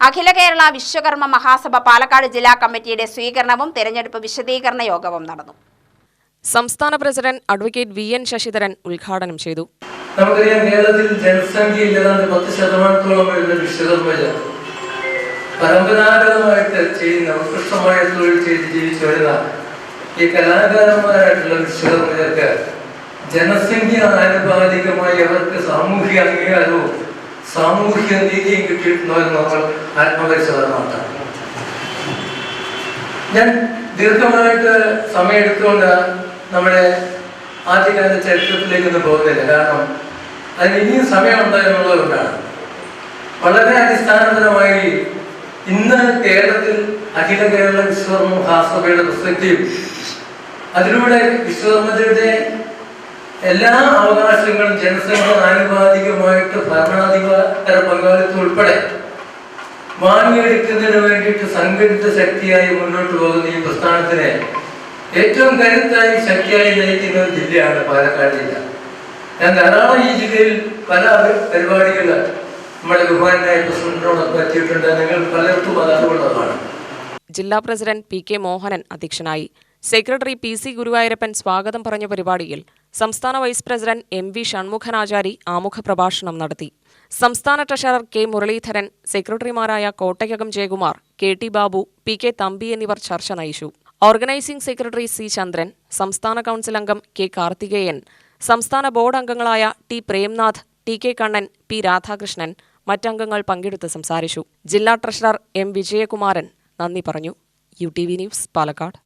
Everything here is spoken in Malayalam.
അഖില കേരള വിശ്വകർമ്മ മഹാസഭ പാലക്കാട് ജില്ലാ കമ്മിറ്റിയുടെ സ്വീകരണവും തെരഞ്ഞെടുപ്പ് വിശദീകരണ യോഗവും നടന്നു. സംസ്ഥാന president advocate V N Sasidharan ഉദ്ഘാടനം ചെയ്തു. നമുക്കറിയാം കേരളത്തിൽ ജനസംഖ്യ ഇല്ലാതെ പത്ത് ശതമാനത്തോളം വരുന്ന വിശ്വകർമ്മജർ പരമ്പരാഗതമായിട്ട് ചെയ്യുന്ന ഉത്കൃഷ്ടമായ തൊഴിൽ ചെയ്ത് ജീവിച്ചു വരുന്ന ഈ കലാകാരന്മാരായിട്ടുള്ള വിശ്വകർമ്മജർക്ക് ജനസംഖ്യ ആനുപാതികമായി അവർക്ക് സാമൂഹിക അംഗീകാരവും സാമൂഹിക നീതിയും എന്ന് നമ്മൾ ആത്മപരിശോധന ഞാൻ ദീർഘമായിട്ട് സമയമെടുത്തുകൊണ്ട് നമ്മുടെ ആദ്യകാല ചരിത്രത്തിലേക്കൊന്നും പോകുന്നില്ല. കാരണം അതിന് ഇനിയും സമയമുണ്ടോ എന്നുള്ളതുകൊണ്ടാണ്. വളരെ അടിസ്ഥാനപരമായി ഇന്ന് കേരളത്തിൽ അഖില കേരള വിശ്വകർമ്മ മഹാസഭയുടെ പ്രസക്തിയും അതിലൂടെ വിശ്വകർമ്മതയുടെ എല്ലാ അവകാശങ്ങളും ഭരണാധികാര പങ്കാളിത്തം ഉൾപ്പെടെ വാങ്ങിയെടുക്കുന്നതിന് വേണ്ടിയിട്ട് സംഘടിത ശക്തിയായി മുന്നോട്ട് പോകുന്ന ഈ പ്രസ്ഥാനത്തിനെ ഏറ്റവും കരുത്തായി ശക്തിയായി നയിക്കുന്ന ഒരു ജില്ലയാണ് പാലക്കാട് ജില്ല. ഞാൻ ധാരാളം ഈ ജില്ലയിൽ പല പരിപാടികൾ നമ്മുടെ ബഹുമാനായ പ്രസിഡന്റിനോടൊപ്പം എത്തിയിട്ടുണ്ട് നിങ്ങൾ പലർക്കും അത് ജില്ലാ പ്രസിഡന്റ് പി കെ മോഹനൻ അധ്യക്ഷനായി. സെക്രട്ടറി പി സി ഗുരുവായൂരപ്പൻ സ്വാഗതം പറഞ്ഞ പരിപാടിയിൽ സംസ്ഥാന vice president M V Shanmughanachari ആമുഖ പ്രഭാഷണം നടത്തി. സംസ്ഥാന ട്രഷറർ കെ മുരളീധരൻ സെക്രട്ടറിമാരായ Kottayakam Jayakumar K T Babu P K Thampi എന്നിവർ ചർച്ച നയിച്ചു. ഓർഗനൈസിംഗ് സെക്രട്ടറി സി ചന്ദ്രൻ സംസ്ഥാന കൗൺസിൽ അംഗം കെ കാർത്തികേയൻ സംസ്ഥാന ബോർഡ് അംഗങ്ങളായ T Premnath T K Kannan P Radhakrishnan മറ്റംഗങ്ങൾ പങ്കെടുത്ത് സംസാരിച്ചു. ജില്ലാ ട്രഷറർ എം വിജയകുമാരൻ നന്ദി പറഞ്ഞു. U T V news Palakkad.